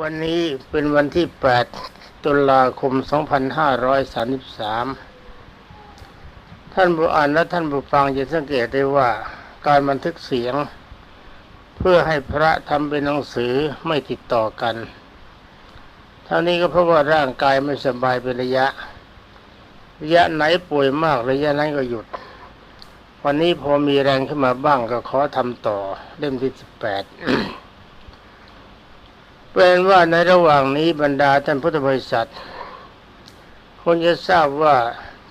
วันนี้เป็นวันที่ 8 ตุลาคม 2533 ท่านผู้อ่านและท่านผู้ฟังจะสังเกตได้ว่า การบันทึกเสียง เพื่อให้พระทำเป็นหนังสือไม่ติดต่อกันเท่านี้ก็เพราะว่าร่างกายไม่สบายเป็นระยะ ระยะไหนป่วยมากระยะนั้นก็หยุด วันนี้พอมีแรงขึ้นมาบ้างก็ขอทำต่อเล่มที่ 18 เป็นว่าในระหว่างนี้บรรดาท่านพุทธบริษัทคงจะทราบว่า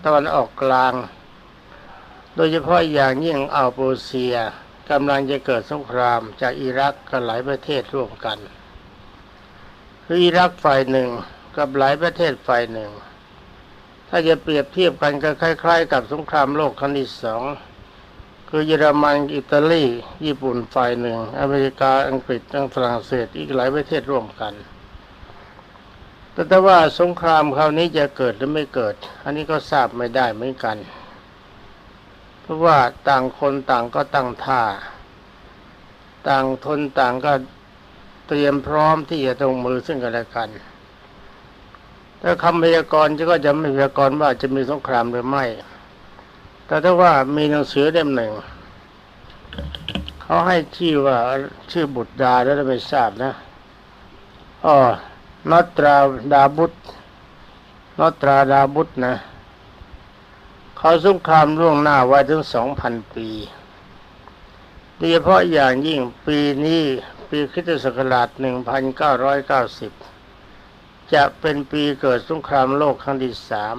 ตะวันออกกลาง โดยเฉพาะอย่างยิ่งอัลโปเซียกำลังจะเกิดสงครามจากอิรักกับหลายประเทศร่วมกันคืออิรักฝ่ายหนึ่งกับหลายประเทศฝ่ายหนึ่ง ถ้าจะเปรียบเทียบกันก็คล้าย ๆ กับสงครามโลกครั้งที่สอง คือเยอรมันอิตาลี ญี่ปุ่นฝ่ายหนึ่ง อเมริกาอังกฤษอังฝรั่งเศสอีกหลายประเทศร่วมกันแต่ว่าสงครามคราวนี้จะเกิดหรือไม่เกิด อันนี้ก็ทราบไม่ได้เหมือนกัน เพราะว่าต่างคนต่างก็ตั้งท่า ต่างทนต่างก็เตรียมพร้อมที่จะตรงมือซึ่งกันและกันถ้าคำพยากรณ์ก็จะไม่พยากรณ์ว่าจะมีสงครามหรือไม่ แต่ถ้าว่ามีหนังสือเล่มหนึ่งเขาให้ชื่อว่าชื่อบุตรดาแล้วไม่ทราบนะอ๋อนอตราดาบุตรนอตราดาบุตรนะเขาสงครามล่วงหน้าไว้ถึงสองพันปีโดยเฉพาะอย่างยิ่งปีนี้ปีคริสตศักราชหนึ่งพันเก้าร้อยเก้าสิบจะเป็นปีเกิดสงครามโลกครั้งที่สาม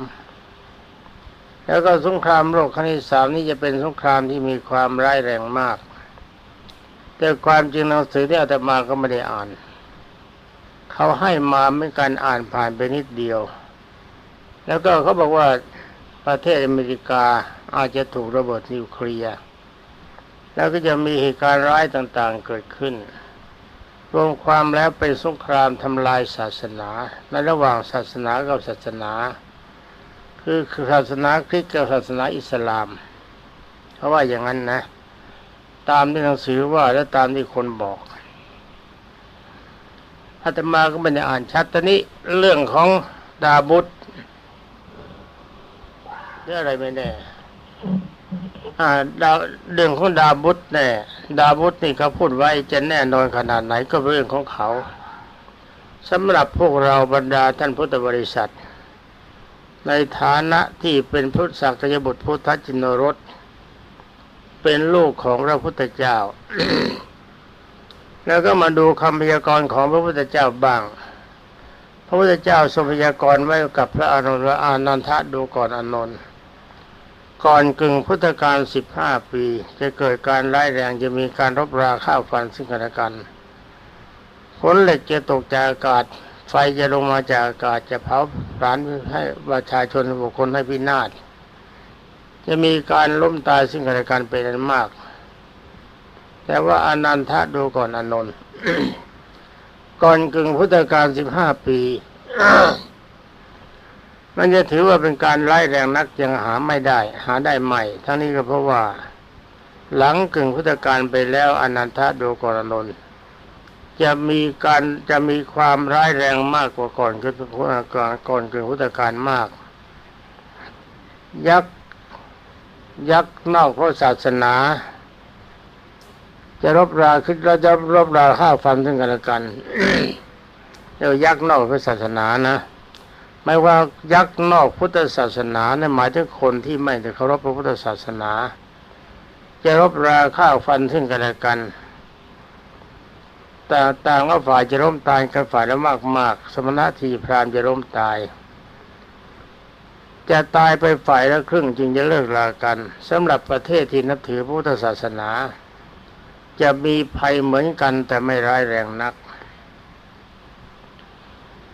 แล้วก็สงครามโลกครั้งที่สามนี้จะเป็นสงครามที่มีความร้ายแรงมาก แต่ความจริงหนังสือที่อาตมาก็ไม่ได้อ่าน เขาให้มาไม่การอ่านผ่านไปนิดเดียว แล้วก็เขาบอกว่าประเทศอเมริกาอาจจะถูกระเบิดนิวเคลียร์แล้วก็จะมีเหตุการณ์ร้ายต่างๆเกิดขึ้น รวมความแล้วเป็นสงครามทำลายศาสนา ในระหว่างศาสนากับศาสนา คือศาสนาคริสต์กับศาสนาอิสลามเพราะว่าอย่างนั้นนะ ตามที่หนังสือว่าและตามที่คนบอกอาตมาก็ไม่ได้อ่านชัดตอนนี้เรื่องของดาบุตรเรื่องอะไรไม่แน่าดาเรื่องของดาบุตรแน่ดาบุตรนี่เขาพูดไว้จะแน่นอนขนาดไหนก็เรื่องของเขาสำหรับพวกเราบรรดาท่านพุทธบริษัท ในฐานะที่เป็นพุทธสักยบุตรพุทธจินรสเป็นลูกของพระพุทธเจ้า แล้วก็มาดูคำพยากรณ์ของพระพุทธเจ้าบ้าง พระพุทธเจ้าทรงพยากรณ์ไว้กับพระอานนท์และอานันทะดูก่อนอานนท์ก่อนกึ่งพุทธกาลสิบห้าปี จะเกิดการไล่แรงจะมีการรบราข้าวฟันซึ่งกันและกันฝนเหล็กจะตกจากอากาศ ไฟจะลงมาจากอากาศจะเผาร้านให้ประชาชนบุคคลให้พินาศ จะมีการล้มตายซึ่งกันและกันเป็นอันมาก แต่ว่าอนันทะดูก่อนอนนท์ก่อนกึ่งพุทธกาลสิบห้าปีมันจะถือว่าเป็นการไล่แรงนักยังหาไม่ได้ หาได้ใหม่ ทั้งนี้ก็เพราะว่า หลังกึ่งพุทธกาลไปแล้วอนันทะดูก่อนอนนท์ จะมีการจะมีความร้ายแรงมากกว่าก่อนคือก่อนก่อนกึ่งพุทธกาลมาก ยักษ์ยักษ์นอกพระศาสนา จะรบราคิดเราจะรบราฆ่าฟันซึ่งกันและกันเรียกยักษ์นอกพระศาสนานะไม่ว่ายักษ์นอกพุทธศาสนาเนี่ยหมายถึงคนที่ไม่ได้เคารพพระพุทธศาสนา จะรบราฆ่าฟันซึ่งกันและกัน แต่ต่างว่าฝ่ายจะร่มตายกันฝ่ายละมากมากสมณะทีพรามจะร่มตาย จะตายไปฝ่ายละครึ่งจึงจะเลิกลากันสำหรับประเทศที่นับถือพุทธศาสนา จะมีภัยเหมือนกันแต่ไม่ร้ายแรงนัก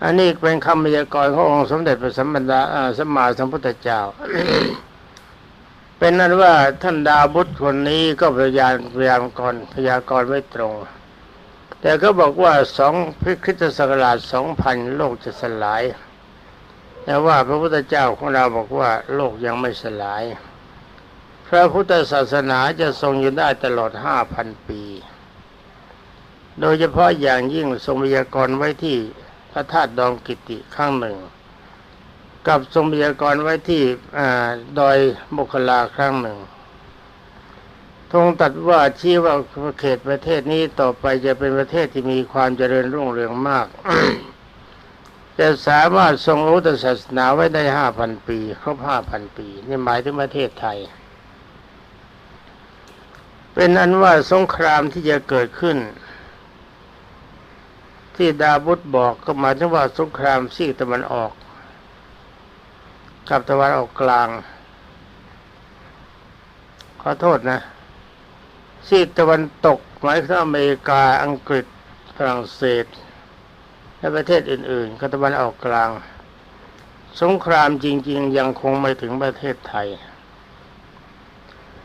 อันนี้เป็นคำพยากรณ์ขององค์สมเด็จพระสัมมาสัมมาสัมพุทธเจ้าเป็นนั้นว่าท่านดาบุตรคนนี้ก็พยายามพยายามกรพยากรณ์ไว้ตรง แต่ก็บอกว่าสองพิคริสตศักราชสองพันโลกจะสลาย แต่ว่าพระพุทธเจ้าของเราบอกว่าโลกยังไม่สลาย พระพุทธศาสนาจะทรงอยู่ได้ตลอดห้าพันปี โดยเฉพาะอย่างยิ่งทรงพยากรณ์ไว้ที่พระธาตุดองกิติข้างหนึ่ง กับทรงพยากรณ์ไว้ที่ดอยบุคลาครั้งหนึ่ง ทรงตัดว่าชี้ว่าเขตประเทศนี้ต่อไปจะเป็นประเทศที่มีความเจริญรุ่งเรืองมาก จะสามารถทรงรู้ศาสนาไว้ได้ห้าพันปีครบห้าพันปี นี่หมายถึงประเทศไทย เป็นอันว่าสงครามที่จะเกิดขึ้น ที่ดาบุตบอกก็หมายถึงว่าสงครามซีกตะวันออก กับตะวันออกกลางขอโทษนะ ซีกตะวันตกหมายถึงอเมริกาอังกฤษฝรั่งเศส และประเทศอื่นๆก็ตะวันออกกลาง สงครามจริง ๆ ยังคงไม่ถึงประเทศไทย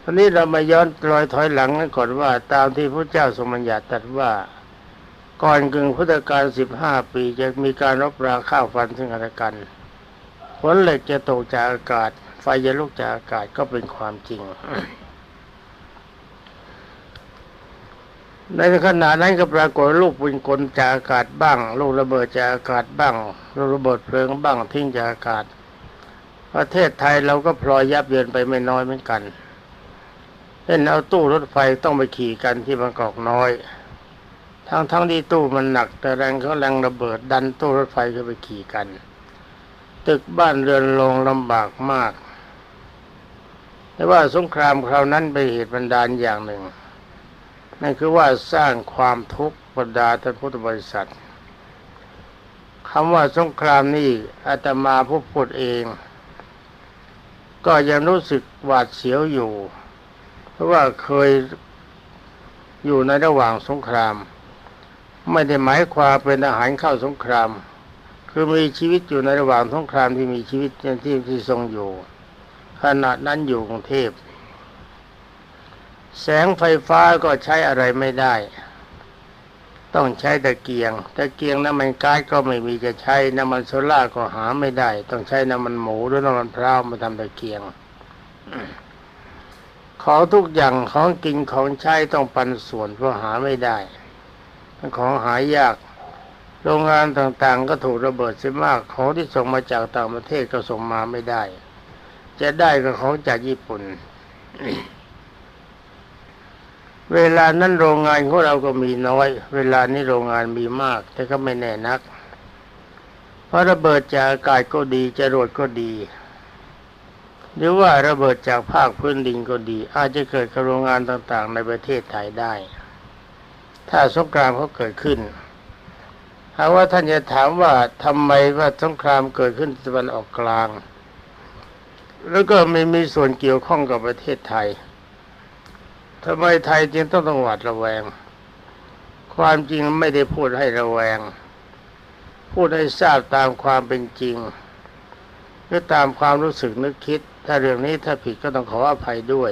ตอนนี้เรามาย้อนรอยถอยหลังกันก่อนว่า ตามที่พระเจ้าทรงบัญญัติตรัสว่า ก่อนกึ่งพุทธกาลสิบห้าปีจะมีการรบราข้าวฟันซึ่งกันและกันฝนเหล็กจะตกจากอากาศ ไฟจะลุกจากอากาศก็เป็นความจริง ในขณะนั้นก็ปรากฏลูกปืนกลจากอากาศบ้าง ลูกระเบิดจากอากาศบ้างลูกระเบิดเพลิงบ้างทิ้งจากอากาศ ประเทศไทยเราก็พลอยยับเยินไปไม่น้อยเหมือนกันเล่นเอาตู้รถไฟต้องไปขี่กันที่บางกอกน้อย ทั้งทั้งที่ตู้มันหนัก แต่แรงเขาแรงระเบิดดันตู้รถไฟก็ไปขี่กัน ตึกบ้านเรือนลงลำบากมากแต่ว่าสงครามคราวนั้นเป็นเหตุบันดาลอย่างหนึ่ง นั่นคือว่าสร้างความทุกข์บรรดาท่านพุทธบริษัทคำว่าสงครามนี่อาตมาผู้พูดเอง ก็ยังรู้สึกหวาดเสียวอยู่ เพราะว่าเคยอยู่ในระหว่างสงคราม ไม่ได้หมายความเป็นทหารเข้าสงคราม คือมีชีวิตอยู่ในระหว่างสงครามที่มีชีวิตที่ที่ทรงอยู่ ขณะนั้นอยู่กรุงเทพ แสงไฟฟ้าก็ใช้อะไรไม่ได้ ต้องใช้ตะเกียงตะเกียงน้ำมันก๊าซก็ไม่มีจะใช้น้ำมันโซล่าก็หาไม่ได้ ต้องใช้น้ำมันหมูหรือน้ำมันพร้าวมาทำตะเกียงของทุกอย่างของกินของใช้ต้องปันส่วนเพราะหาไม่ได้ของหายาก โรงงานต่างๆ ก็ถูกระเบิดเสียมาก ของที่ส่งมาจากต่างประเทศก็ส่งมาไม่ได้ จะได้ก็ของจากญี่ปุ่น เวลานั้นโรงงานของเราก็มีน้อย เวลานี้โรงงานมีมาก แต่ก็ไม่แน่นัก เพราะระเบิดจากอากาศก็ดีจรวดก็ดี หรือว่าระเบิดจากภาคพื้นดินก็ดี อาจจะเกิดกับโรงงานต่างๆ ในประเทศไทยได้ ถ้าสงครามเขาเกิดขึ้นหากว่าท่านจะถามว่าทำไมว่าสงครามเกิดขึ้นตะวันออกกลาง แล้วก็ไม่มีส่วนเกี่ยวข้องกับประเทศไทย ทำไมไทยจึงต้องต้องหวาดระแวง ความจริงไม่ได้พูดให้ระแวง พูดให้ทราบตามความเป็นจริงหรือตามความรู้สึกนึกคิด ถ้าเรื่องนี้ถ้าผิดก็ต้องขออภัยด้วย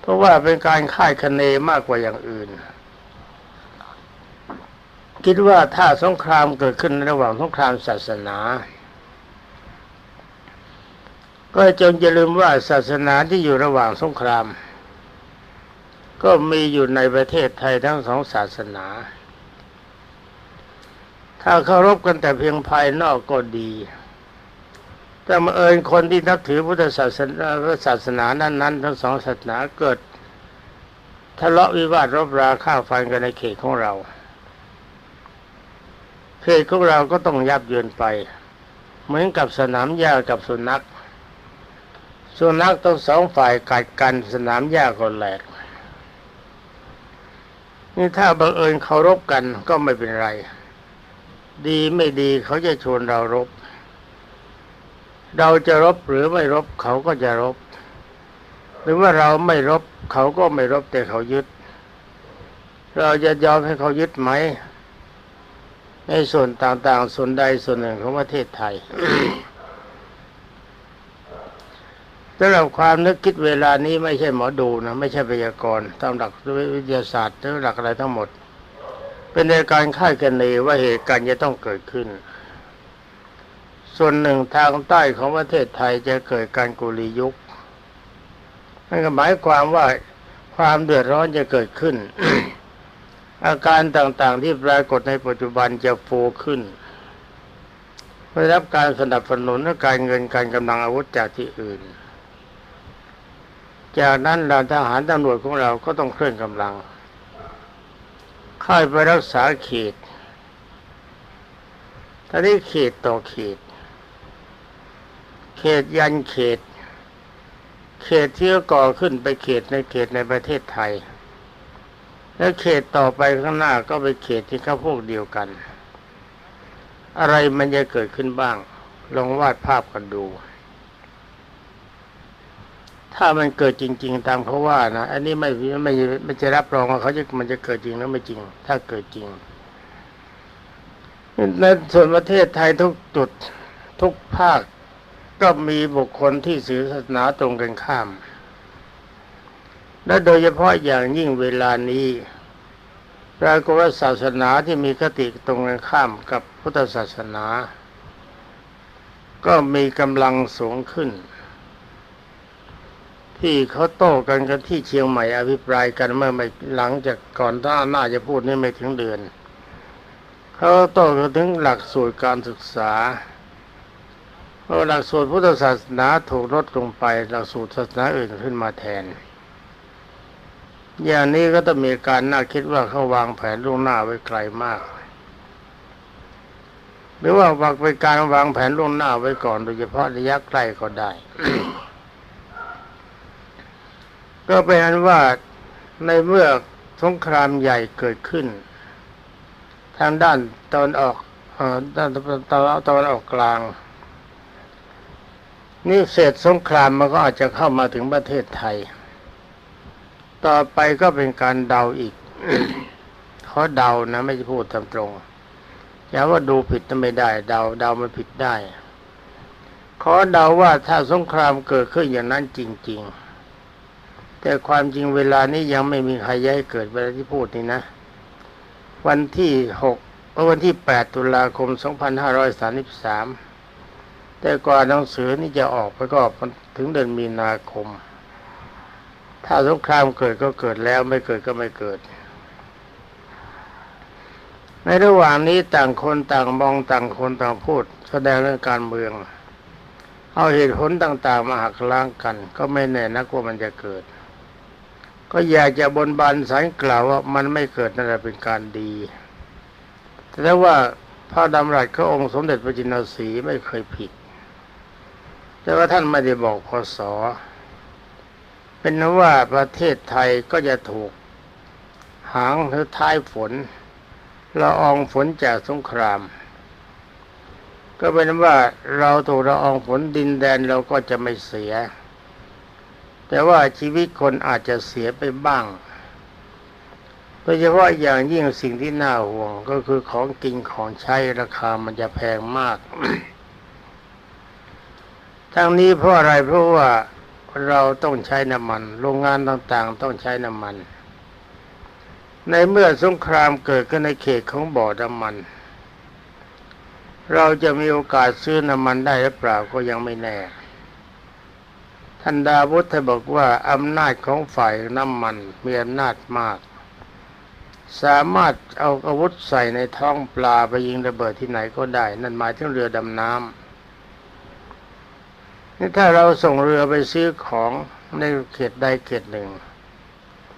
เพราะว่าเป็นการคาดคะเนมากกว่าอย่างอื่น คิดว่าถ้าสงครามเกิดขึ้นระหว่างสงครามศาสนา ก็จงอย่าลืมว่าศาสนาที่อยู่ระหว่างสงคราม ก็มีอยู่ในประเทศไทยทั้งสองศาสนา ถ้าเคารพกันแต่เพียงภายนอกก็ดี แต่มาเอิญคนที่นับถือพุทธศาสนาศาสนานั้นๆทั้งสองศาสนาเกิดทะเลาะวิวาทรบราฆ่าฟันกันในเขตของเรา เขตของเราก็ต้องยับเยินไป เหมือนกับสนามหญ้ากับสุนัข สุนัขต้องสองฝ่ายกัดกันสนามหญ้าก็แหลก นี่ถ้าบังเอิญเคารพกันก็ไม่เป็นไร ดีไม่ดีเขาจะชวนเรารบ เราจะรบหรือไม่รบเขาก็จะรบ หรือว่าเราไม่รบเขาก็ไม่รบแต่เขายึด เราจะยอมให้เขายึดไหม ในส่วนต่างๆ ส่วนใดส่วนหนึ่งของประเทศไทยำหรับความนึกคิดเวลานี้ไม่ใช่หมอดูนะไม่ใช่พยากรณ์ตามหลักวิทยาศาสตร์หรือหลักอะไรทั้งหมด เป็นในการคาดกันเนว่าเหตุการณ์จะต้องเกิดขึ้น ส่วนหนึ่งทางใต้ของประเทศไทยจะเกิดการกุลียุคนั่นก็หมายความว่าความเดือดร้อนจะเกิดขึ้น อาการต่างๆที่ปรากฏในปัจจุบันจะโฟขึ้นได้รับการสนับสนุนและการเงินการกำลังอาวุธจากที่อื่น จากนั้นเราทหารตำรวจของเราก็ต้องเคลื่อนกำลังเข้าไปรักษาเขตตอนนี้เขตต่อเขต เขตยันเขต เขตที่ก่อขึ้นไปเขตในเขตในประเทศไทย แล้วเขตต่อไปข้างหน้าก็เป็นเขตที่เขาพวกเดียวกัน อะไรมันจะเกิดขึ้นบ้าง ลองวาดภาพกันดู ถ้ามันเกิดจริง ๆ ตามเขาว่านะอันนี้ไม่ไม่ไม่จะรับรองว่าเขาจะมันจะเกิดจริงหรือไม่จริง ถ้าเกิดจริงในส่วนประเทศไทยทุกจุดทุกภาคก็มีบุคคลที่สื่อศาสนาตรงกันข้าม และโดยเฉพาะอย่างยิ่งเวลานี้ปรากฏว่าศาสนาที่มีคติตรงกันข้ามกับพุทธศาสนา ก็มีกำลังสูงขึ้น ที่เขาโต้กันกันที่เชียงใหม่อภิปรายกันเมื่อไม่หลังจากก่อนท่าน่าจะพูดนี่ไม่ถึงเดือน เขาโต้กันถึงหลักสูตรการศึกษาเพราะหลักสูตรพุทธศาสนาถูกลดลงไปหลักสูตรศาสนาอื่นขึ้นมาแทน อย่างนี้ก็ต้องมีการน่าคิดว่าเขาวางแผนล่วงหน้าไว้ไกลมาก หรือว่าวางเป็นการวางแผนล่วงหน้าไว้ก่อนโดยเฉพาะระยะใกล้ก็ได้ ก็เป็นอันว่าในเมื่อสงครามใหญ่เกิดขึ้น ทางด้านตอนออกด้านตะตะวันออกกลาง นี่เศษสงครามมันก็อาจจะเข้ามาถึงประเทศไทย ต่อไปก็เป็นการเดาอีกเขาเดานะไม่ใช่พูดตามตรงอย่าว่าดูผิดไม่ได้ เดาเดามันผิดได้ขอเดาว่าถ้าสงครามเกิดขึ้นอย่างนั้นจริง ๆ แต่ความจริงเวลานี้ยังไม่มีใครย้ายเกิดเวลาที่พูดนี่นะ วันที่หกวันที่แปดตุลาคมสองพันห้าร้อยสามสิบสามแต่ก่อนหนังสือนี่จะออกไปก็ถึงเดือนมีนาคม ถ้าสงครามเกิดก็เกิดแล้วไม่เกิดก็ไม่เกิด ในระหว่างนี้ต่างคนต่างมองต่างคนต่างพูด แสดงเรื่องการเมือง เอาเหตุผลต่างๆมาหักล้างกัน ก็ไม่แน่นักว่ามันจะเกิด ก็อยากจะบนบานสารกล่าวว่ามันไม่เกิดนั่นแหละเป็นการดี แต่ว่าพระดำรัสขององค์สมเด็จพระจินสีไม่เคยผิด แต่ว่าท่านไม่ได้บอกพศเป็นนว่าประเทศไทยก็จะถูกหางหรือท้ายฝนละอองฝนจากสงคราม ก็เป็นว่าเราถูกละอองฝนดินแดนเราก็จะไม่เสีย แต่ว่าชีวิตคนอาจจะเสียไปบ้างโดยเฉพาะอย่างยิ่งสิ่งที่น่าห่วงก็คือของกินของใช้ราคามันจะแพงมาก ทั้งนี้เพราะอะไรเพราะว่าเราต้องใช้น้ำมัน โรงงานต่างๆ ต้องใช้น้ำมัน ในเมื่อสงครามเกิดขึ้นในเขตของบ่อน้ำมัน เราจะมีโอกาสซื้อน้ำมันได้หรือเปล่าก็ยังไม่แน่ ท่านดาวุฒบอกว่าอำนาจของฝ่ายน้ำมันมีอำนาจมาก สามารถเอาอาวุธใส่ในท้องปลาไปยิงระเบิดที่ไหนก็ได้ นั่นหมายถึงเรือดำน้ำนี่ถ้าเราส่งเรือไปซื้อของในเขตใดเขตหนึ่ง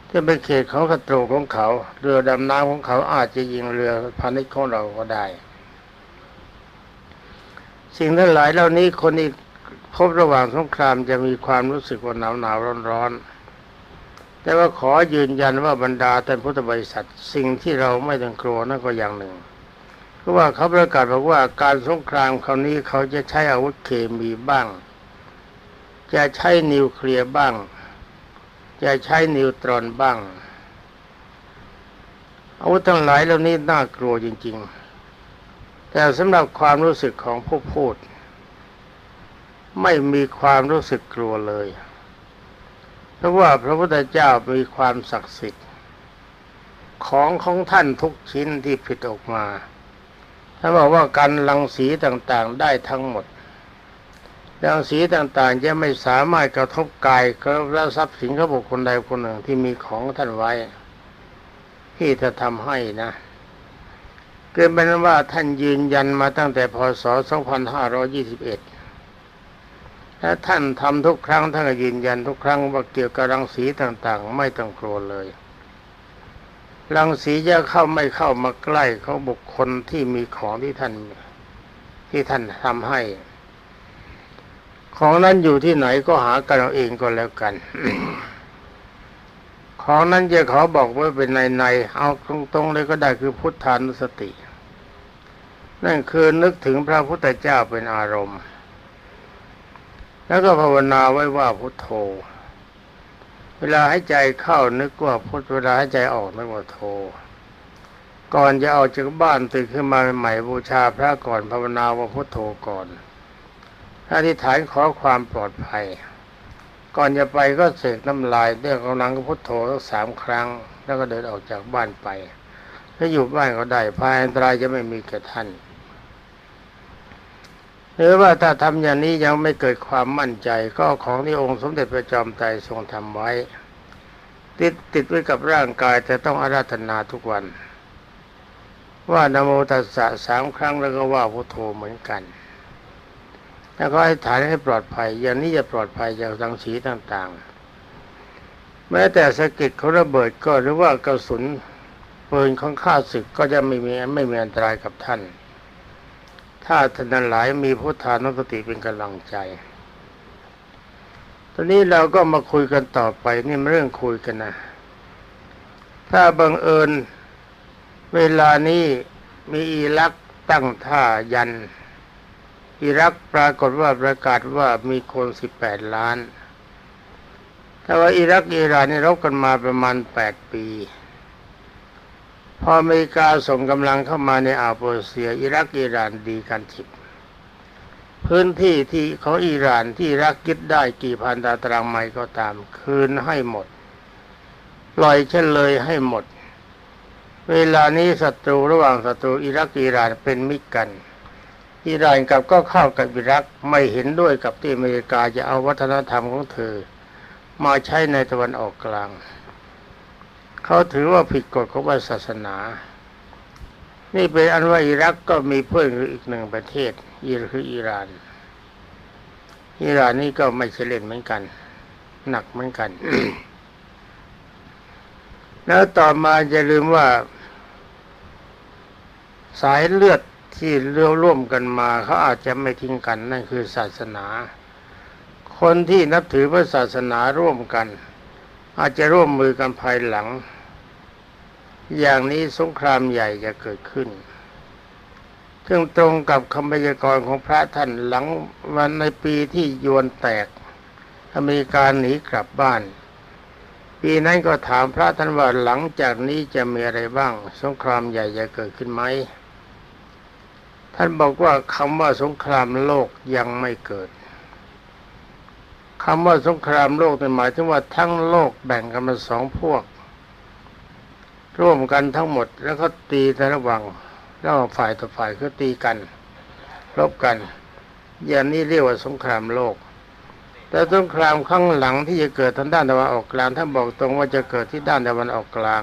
ที่เป็นเขตของศัตรูของเขา เรือดำน้ำของเขาอาจจะยิงเรือพาณิชย์ของเราก็ได้ สิ่งทั้งหลายเหล่านี้คนที่ พบระหว่างสงครามจะมีความรู้สึกว่าหนาวหนาวร้อนร้อนแต่ว่าขอยืนยันว่าบรรดาท่านพุทธบริษัทสิ่งที่เราไม่ต้องกลัวนั่นก็อย่างหนึ่งเพราะว่าเขาประกาศบอกว่าการสงครามคราวนี้เขาจะใช้อาวุธเคมีบ้าง จะใช้นิวเคลียร์บ้าง จะใช้นิวตรอนบ้างอาวุธทั้งหลายเหล่านี้น่ากลัวจริง ๆ แต่สำหรับความรู้สึกของผู้พูด ไม่มีความรู้สึกกลัวเลย เพราะว่าพระพุทธเจ้ามีความศักดิ์สิทธิ์ ของของท่านทุกชิ้นที่ผิดออกมาท่านบอกว่าการลังสีต่างๆได้ทั้งหมดรังสีต่างๆจะไม่สามารถกระทบกายและทรัพย์สินของบุคคลใดคนหนึ่งที่มีของท่านไว้ ที่เธอทำให้นะเกิดเป็นว่าท่านยืนยันมาตั้งแต่พศ 2521 และท่านทำทุกครั้งท่านก็ยืนยันทุกครั้งว่าเกี่ยวกับรังสีต่างๆ ไม่ต้องกลัวเลย รังสีจะเข้าไม่เข้ามาใกล้เขาบุคคลที่มีของที่ท่านที่ท่านทำให้ ของนั้นอยู่ที่ไหนก็หากันเอาเองก็แล้วกันของนั้นจะขอบอกไว้เป็นในในเอาตรงๆเลยก็ได้คือพุทธานุสติ นั่นคือนึกถึงพระพุทธเจ้าเป็นอารมณ์ แล้วก็ภาวนาไว้ว่าพุทโธ เวลาให้ใจเข้านึกว่าพุทเวลาให้ใจออกนึกว่าโธก่อนจะออกจากบ้านตื่นขึ้นมาใหม่บูชาพระก่อนภาวนาว่าพุทโธก่อนอธิษฐานขอความปลอดภัย ก่อนจะไปก็เสกน้ำลายเรียกกำลังก็พุทโธทั้งสามครั้ง แล้วก็เดินออกจากบ้านไป ถ้าอยู่บ้านก็ได้ภายอันตรายจะไม่มีแก่ท่าน หรือว่าถ้าทำอย่างนี้ยังไม่เกิดความมั่นใจ ก็ของที่องค์สมเด็จพระจอมไตรทรงทำไว้ ติดติดไว้กับร่างกายแต่ต้องอาราธนาทุกวัน ว่านโมตัสสะสามครั้งแล้วก็ว่าพุทโธเหมือนกัน แล้วก็ให้ฐานให้ปลอดภัย อย่างนี้จะปลอดภัยจากรังสีต่างๆ แม้แต่สะก็ดเขาระเบิดก็หรือว่ากระสุนปืนของข้าศึกก็จะไม่มีไม่มีอันตรายกับท่าน ถ้าท่านหลายมีพุทธานุสติเป็นกำลังใจ ตอนนี้เราก็มาคุยกันต่อไปนี่เรื่องคุยกันนะ ถ้าบังเอิญเวลานี้มีอิรักตั้งท่ายัน อิรักปรากฏว่าประกาศว่ามีคนสิบแปดล้าน แต่ว่าอิรักอิหร่านนี่รบกันมาประมาณแปดปี พออเมริกาส่งกำลังเข้ามาในอาโปเซีย อิรักอิหร่านดีกันทิบพื้นที่ที่เของอิหร่านที่รักยึดได้กี่พันตารางไมล์ก็ตาม คืนให้หมดปล่อยเช่นเลยให้หมด เวลานี้ศัตรูระหว่างศัตรูอิรักอิหร่านเป็นมิตรกันอิหร่านกับก็เข้ากับอิรักไม่เห็นด้วยกับที่อเมริกาจะเอาวัฒนธรรมของเธอ มาใช้ในตะวันออกกลาง เขาถือว่าผิดกฎของศาสนา นี่เป็นอันว่าอิรักก็มีเพื่อนอีกหนึ่งประเทศอีคืออิหร่าน อิหร่านนี่ก็ไม่ใช่เล่นเหมือนกัน หนักเหมือนกัน แล้วต่อมาจะลืมว่า สายเลือดที่เลี้ยวร่วมกันมาเขาอาจจะไม่ทิ้งกันนั่นคือศาสนา คนที่นับถือพระศาสนาร่วมกัน อาจจะร่วมมือกันภายหลัง อย่างนี้สงครามใหญ่จะเกิดขึ้น ซึ่งตรงกับคำพยากรณ์ของพระท่านหลังวันในปีที่ยวนแตก อเมริกาหนีกลับบ้าน ปีนั้นก็ถามพระท่านว่าหลังจากนี้จะมีอะไรบ้าง สงครามใหญ่จะเกิดขึ้นไหม ท่านบอกว่าคำว่าสงครามโลกยังไม่เกิดคำว่าสงครามโลกหมายถึงว่าทั้งโลกแบ่งกันเป็นสองพวก ร่วมกันทั้งหมดแล้วก็ตีในระหว่างระหว่างฝ่ายต่อฝ่ายก็ตีกันรบกัน อย่างนี้เรียกว่าสงครามโลก แต่สงครามข้างหลังที่จะเกิดทางด้านตะวันออกกลางท่านบอกตรงว่าจะเกิดที่ด้านตะวันออกกลาง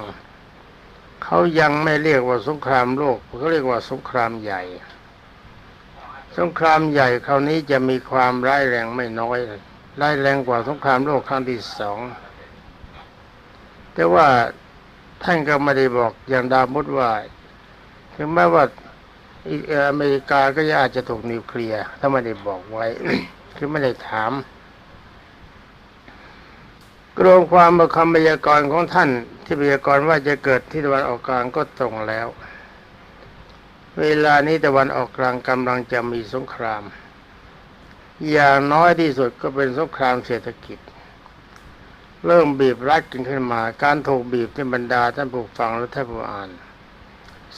เขายังไม่เรียกว่าสงครามโลกเขาเรียกว่าสงครามใหญ่ สงครามใหญ่คราวนี้จะมีความร้ายแรงไม่น้อยร้ายแรงกว่าสงครามโลกครั้งที่สองแต่ว่า ท่านก็ไม่ได้บอกอย่างดามุดว่าถึงแม้ว่าอเมริกาก็อาจจะถูกนิวเคลียร์ถ้าไม่ได้บอกไว้ คือไม่ได้ถามรวมความมาคำพยากรณ์ของท่าน ที่พยากรณ์ว่าจะเกิดที่ตะวันออกกลางก็ตรงแล้ว เวลานี้ตะวันออกกลางกำลังจะมีสงคราม อย่างน้อยที่สุดก็เป็นสงครามเศรษฐกิจ เริ่มบีบรัดกันขึ้นมา การถูกบีบที่บรรดาท่านผู้ฟังและท่านผู้อ่าน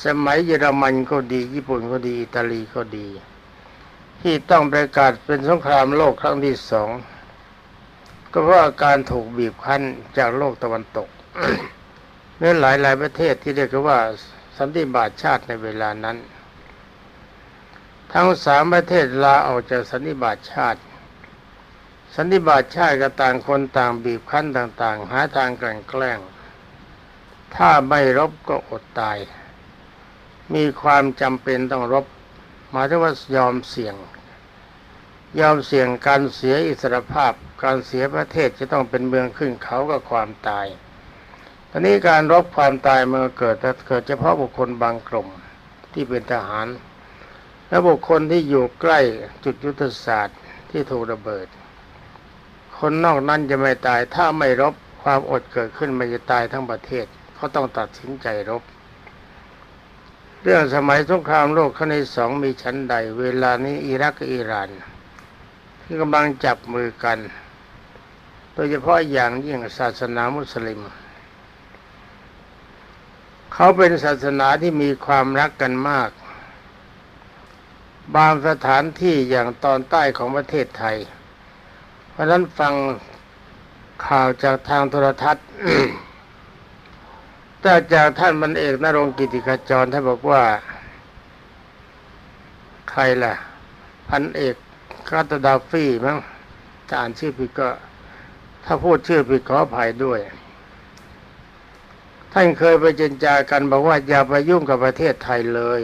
สมัยเยอรมันก็ดี ญี่ปุ่นก็ดีอิตาลีก็ดี ที่ต้องประกาศเป็นสงครามโลกครั้งที่สองก็เพราะอาการถูกบีบคั้นจากโลกตะวันตกเนื่อหลายหลายประเทศที่เรียกว่าสันติบาตชาติในเวลานั้น ทั้งสามประเทศลาออกจากสันนิบาตชาติ สันนิบาตชาติก็ต่างคนต่างบีบคั้นต่าง ๆ หาทางกลั่นแกล้ง ถ้าไม่รบก็อดตาย มีความจำเป็นต้องรบหมายถึงว่ายอมเสี่ยง ยอมเสี่ยงการเสียอิสรภาพ การเสียประเทศจะต้องเป็นเมืองขึ้นเขากับความตายตอนนี้การรบความตายมันเกิดแต่เกิดเฉพาะบุคคลบางกลุ่มที่เป็นทหาร และบุคคลที่อยู่ใกล้จุดยุทธศาสตร์ที่ถูกระเบิด คนนอกนั้นจะไม่ตาย ถ้าไม่รบความอดเกิดขึ้นมันจะตายทั้งประเทศเขาต้องตัดสินใจรบ เรื่องสมัยสงครามโลกครั้งที่สองมีชั้นใด เวลานี้อิรักกับอิหร่านที่กำลังจับมือกัน โดยเฉพาะอย่างยิ่งศาสนามุสลิม เขาเป็นศาสนาที่มีความรักกันมาก บางสถานที่อย่างตอนใต้ของประเทศไทย เพราะนั้นฟังข่าวจากทางโทรทัศน์แต่จากท่านมันเอกนรงกิติขจรท่านบอกว่า ใครล่ะ พันเอกคาตดาฟี่มั้งถ้าอ่านชื่อผิดก็ ถ้าพูดชื่อผิดขออภัยด้วย ท่านเคยไปเจรจากันบอกว่าอย่าไปยุ่งกับประเทศไทยเลย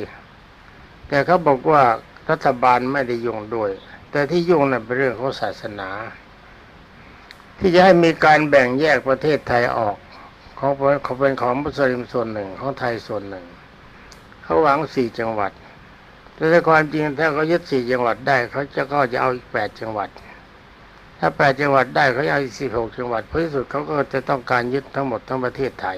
แต่เขาบอกว่ารัฐบาลไม่ได้ยุ่งด้วย แต่ที่ยุ่งนั้นเป็นเรื่องของศาสนา ที่จะให้มีการแบ่งแยกประเทศไทยออกของเขาเป็นของมุสลิมส่วนหนึ่งของไทยส่วนหนึ่ง เขาหวังสี่จังหวัดแต่ในความจริงถ้าเขายึดสี่จังหวัดได้เขาจะก็จะเอาอีกแปดจังหวัด ถ้าแปดจังหวัดได้เขาจะเอาอีกสิบหกจังหวัดเพื่อที่สุดเขาก็จะต้องการยึดทั้งหมดทั้งประเทศไทย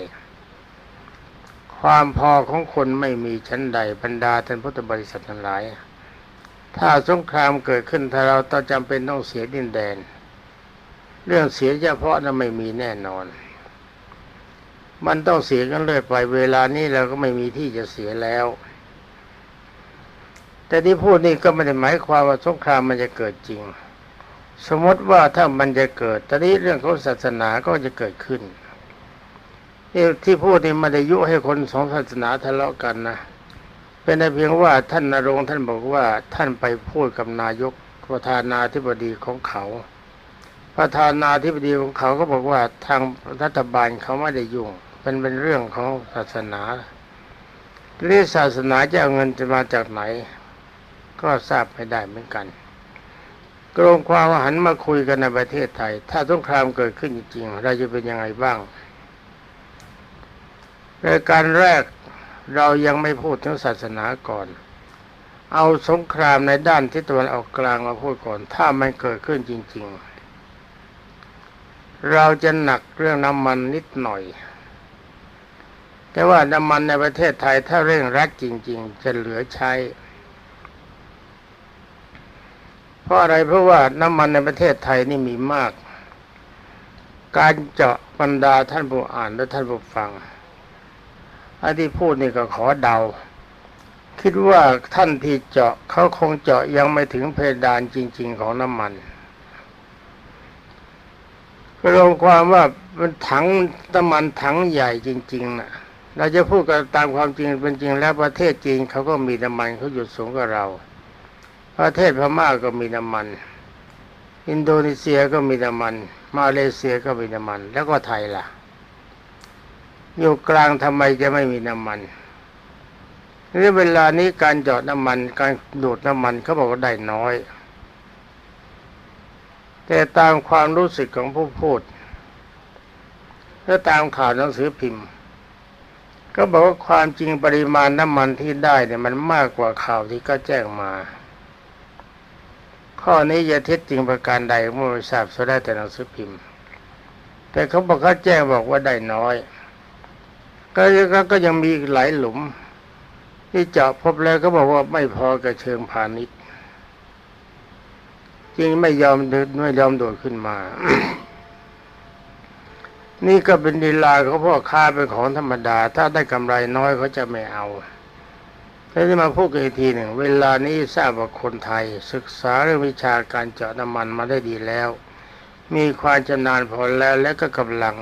ความพอของคนไม่มีชั้นใดบรรดาท่านพุทธบริษัททั้งหลาย ถ้าสงครามเกิดขึ้นถ้าเราต้องจำเป็นต้องเสียดินแดน เรื่องเสียเฉพาะนั้นไม่มีแน่นอน มันต้องเสียกันเรื่อยไปเวลานี้เราก็ไม่มีที่จะเสียแล้ว แต่ที่พูดนี่ก็ไม่ได้หมายความว่าสงครามมันจะเกิดจริง สมมติว่าถ้ามันจะเกิดตอนนี้เรื่องของศาสนาก็จะเกิดขึ้นที่พูดนี่ไมาได้ยุให้คนสองศาสนาทะเลาะกันนะ เป็นแต่เพียงว่าท่านนรงท่านบอกว่าท่านไปพูดกับนายกประธานาธิบดีของเขา ประธานาธิบดีของเขาก็บอกว่าทางรัฐบาลเขาไม่ได้ยุ่งเป็นเป็นเรื่องของศาสนาเรื่องศาสนาจะเอาเงินจะมาจากไหน ก็ทราบไม่ได้เหมือนกันกรงความว่าหันมาคุยกันในประเทศไทย ถ้าสงครามเกิดขึ้นจริงๆเราจะเป็นยังไงบ้างรายการแรก เรายังไม่พูดถึงศาสนาก่อน เอาสงครามในด้านทิศตะวันออกกลางมาพูดก่อน ถ้ามันเกิดขึ้นจริง ๆ เราจะหนักเรื่องน้ำมันนิดหน่อย แต่ว่าน้ำมันในประเทศไทยถ้าเร่งรัดจริง ๆ จะเหลือใช้ เพราะอะไรเพราะว่าน้ำมันในประเทศไทยนี่มีมาก การเจาะบรรดาท่านผู้อ่านและท่านผู้ฟัง อันที่พูดนี่ก็ขอเดา คิดว่าท่านที่เจาะเขาคงเจาะยังไม่ถึงเพดานจริง ๆ ของน้ำมันก็รวมความว่ามันถังน้ำมันถังใหญ่จริง ๆนะเราจะพูดกันตามความจริงเป็นจริงแล้วประเทศจีนเขาก็มีน้ำมันเขาหยุดสูงกว่าเรา ประเทศพม่าก็มีน้ำมัน อินโดนีเซียก็มีน้ำมัน มาเลเซียก็มีน้ำมัน แล้วก็ไทยล่ะ อยู่กลางทำไมจะไม่มีน้ำมันในเวลานี้การจาะน้ำมัน การดูดน้ำมันเขาบอกว่าได้น้อย แต่ตามความรู้สึกของผู้พูดและตามข่าวหนังสือพิมพ์ ก็บอกว่าความจริงปริมาณน้ำมันที่ได้เนี่ยมันมากกว่าข่าวที่ก็แจ้งมา ข้อนี้จะเท็จจริงประการใดเมื่อทราบสุดได้แต่หนังสือพิมพ์ แต่เขาบอกเขาแจ้งบอกว่าได้น้อย ก็ก็ยังมีหลายหลุม ที่เจาะพบแล้วก็บอกว่าไม่พอกับเชิงพาณิชย์จึงไม่ยอมเดินไม่ยอมโดดขึ้นมา นี่ก็เป็นดีลาเขาพ่อค้าเป็นของธรรมดา ถ้าได้กำไรน้อยเขาจะไม่เอาแล้วที่มาพูดกันอีกทีหนึ่งเวลานี้ทราบว่าคนไทย ศึกษาเรื่องวิชาการเจาะน้ำมันมาได้ดีแล้ว มีความชำนาญพอแล้วและก็กำลัง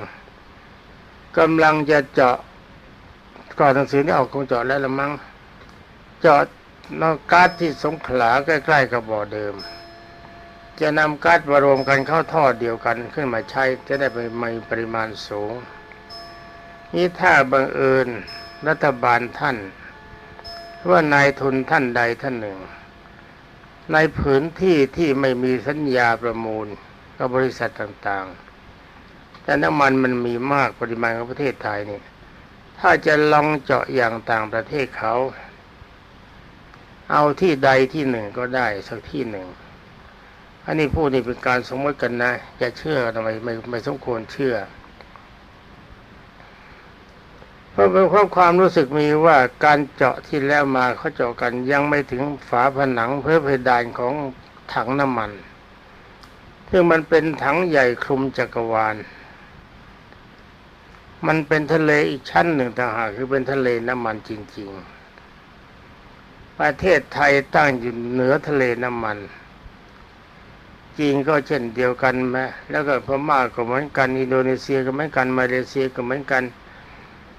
กำลังจะเจาะ ก่อนหนังสือนี่ออกคงเจาะแล้วละมั้งเจาะนอกก๊าซที่สงขลาใกล้ๆกับบ่อเดิม จะนำก๊าซมารวมกันเข้าท่อเดียวกันขึ้นมาใช้จะได้ไปมีปริมาณสูง นี่ถ้าบังเอิญรัฐบาลท่าน ว่านายทุนท่านใดท่านหนึ่ง ในผืนที่ที่ไม่มีสัญญาประมูลกับบริษัทต่างๆ แต่น้ำมันมันมีมากปริมาณของประเทศไทยนี่ ถ้าจะลองเจาะอย่างต่างประเทศเขา เอาที่ใดที่หนึ่งก็ได้สักที่หนึ่ง อันนี้พูดนี่เป็นการสมมติกันนะ อย่าเชื่อทำไมไม่ไม่สมควรเชื่อ เพราะเป็นความความรู้สึกมีว่าการเจาะที่แล้วมาเขาเจาะกันยังไม่ถึงฝาผนังเพื่อเพดานของถังน้ำมันซึ่งมันเป็นถังใหญ่คลุมจักรวาล มันเป็นทะเลอีกชั้นหนึ่งต่างหากคือเป็นทะเลน้ำมันจริง ๆ ประเทศไทยตั้งอยู่เหนือทะเลน้ำมันจีนก็เช่นเดียวกันไหมแล้วก็พม่าก็เหมือนกัน อินโดนีเซียก็เหมือนกัน มาเลเซียก็เหมือนกัน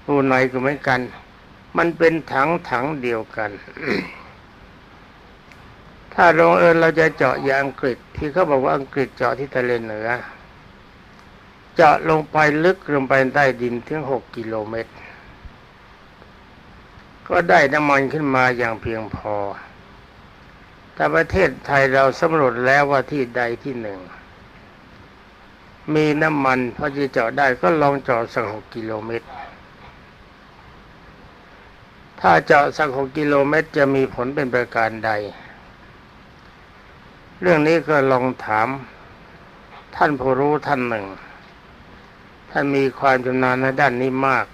บูไนก็เหมือนกัน มันเป็นถังถังเดียวกัน ถ้าลงเอยเราจะเจาะอย่างอังกฤษที่เขาบอกว่าอังกฤษเจาะที่ทะเลเหนือ เจาะลงไปลึกลงไปใต้ดินถึงหกกิโลเมตร ก็ได้น้ำมันขึ้นมาอย่างเพียงพอ แต่ประเทศไทยเราสำรวจแล้วว่าที่ใดที่หนึ่ง มีน้ำมันพอจะเจาะได้ก็ลองเจาะสักหกกิโลเมตร ถ้าเจาะสักหกกิโลเมตรจะมีผลเป็นประการใด เรื่องนี้ก็ลองถามท่านผู้รู้ท่านหนึ่ง ท่านมีความชำนาญในด้านนี้มาก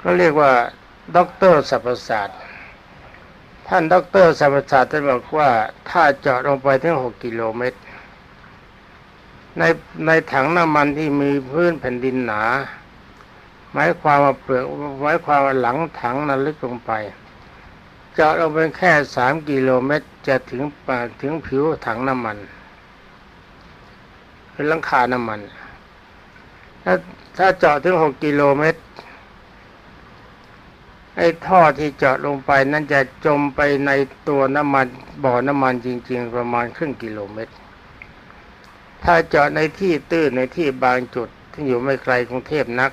ก็เรียกว่าด็อกเตอร์สรรพศาสตร์ท่านด็อกเตอร์สรรพศาสตร์ท่านบอกว่า ถ้าเจาะลงไปถึงหกกิโลเมตร ในในถังน้ำมันที่มีพื้นแผ่นดินหนาหมายความว่าเปลือกหมายความว่าหลังถังนั้นลึกลงไปเจาะลงไปแค่สามกิโลเมตรจะถึงปากถึงผิวถังน้ำมันเป็นหลังคาน้ำมัน ถ้าถ้าเจาะถึงหกกิโลเมตร ไอ้ท่อที่เจาะลงไปนั้นจะจมไปในตัวน้ำมันบ่อน้ำมันจริง ๆ ประมาณครึ่งกิโลเมตร ถ้าเจาะในที่ตื้นในที่บางจุดที่อยู่ไม่ไกลกรุงเทพนัก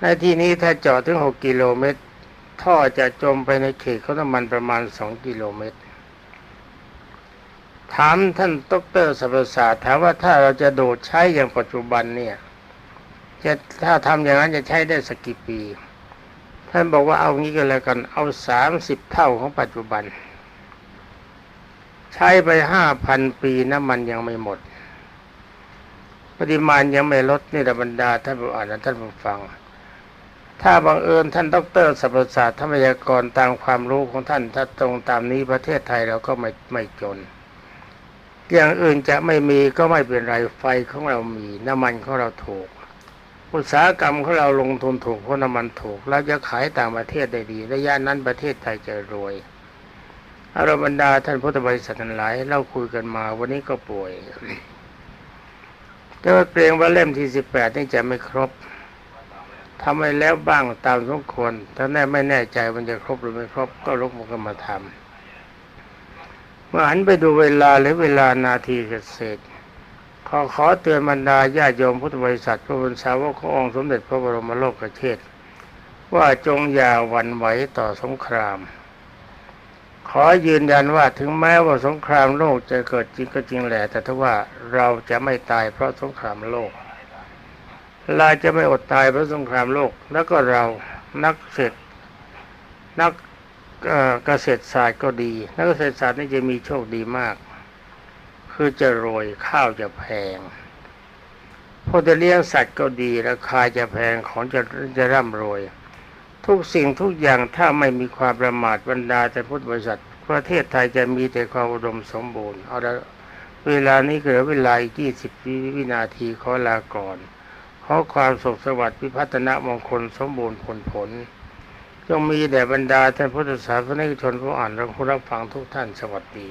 ในที่นี้ถ้าเจาะถึงหกกิโลเมตร ท่อจะจมไปในเขตของน้ำมันประมาณสองกิโลเมตรถามท่านดรสรรพศาสตร์ถามว่าถ้าเราจะโดดใช้อย่างปัจจุบันเนี่ย จะถ้าทำอย่างนั้นจะใช้ได้สักกี่ปี ท่านบอกว่าเอางี้ก็แล้วกัน เอาสามสิบเท่าของปัจจุบัน ใช้ไปห้าพันปีน้ำมันยังไม่หมด ปริมาณยังไม่ลดนี่ระบรรดาท่านผู้อ่านและท่านผู้ฟัง ถ้าบังเอิญท่านดอกเตอรสรรพศาสตร์ธรรมยากรตามความรู้ของท่าน ถ้าตรงตามนี้ประเทศไทยเราก็ไม่ไม่จนอย่างอื่นจะไม่มีก็ไม่เป็นไรไฟของเรามีน้ำมันของเราถูก อุตสาหกรรมของเราลงทุนถูกเพราะน้ำมันถูกเราจะขายต่างประเทศได้ดีระยะนั้นประเทศไทยจะรวยอารบรรดาท่านพุทธบริษัททั้งหลายเราคุยกันมาวันนี้ก็ป่วย แต่ว่าเกรงว่าเล่มที่สิบแปดนี่จะไม่ครบทำไปแล้วบ้างตามสมควรถ้าแน่ไม่แน่ใจมันจะครบหรือไม่ครบก็ลกมือกันมาทำเมื่อหันไปดูเวลาหรือเวลานาทีเศษๆ ขอขอเตือนบรรดาญาติโยมพุทธบริษัทพระบุญสาวกขององค์สมเด็จพระบรมโลกเชษฐ์ว่าจงอย่าหวั่นไหวต่อสงคราม ขอยืนยันว่าถึงแม้ว่าสงครามโลกจะเกิดจริงก็จริงแหละแต่ถ้าว่าเราจะไม่ตายเพราะสงครามโลกเราจะไม่อดตายเพราะสงครามโลก แล้วก็เรานักเศรษฐนักเอ่อเกษตรศาสตร์ก็ดี นักเกษตรศาสตร์นี่จะมีโชคดีมาก คือจะรวยข้าวจะแพงพอจะเลี้ยงสัตว์ก็ดีราคาจะแพงของจะจะร่ำรวย ทุกสิ่งทุกอย่างถ้าไม่มีความประมาทบรรดาแต่พุทธบริษัท ประเทศไทยจะมีแต่ความอุดมสมบูรณ์เอาละเวลานี้เหลือเวลาอีกยี่สิบวินาทีขอลาก่อน ขอความสุขสวัสดิ์พิพัฒนมงคลสมบูรณ์ผลผลจงมีแด่บรรดาท่านพุทธศาสนิกชนผู้อ่านและผู้รับฟังทุกท่านสวัสดี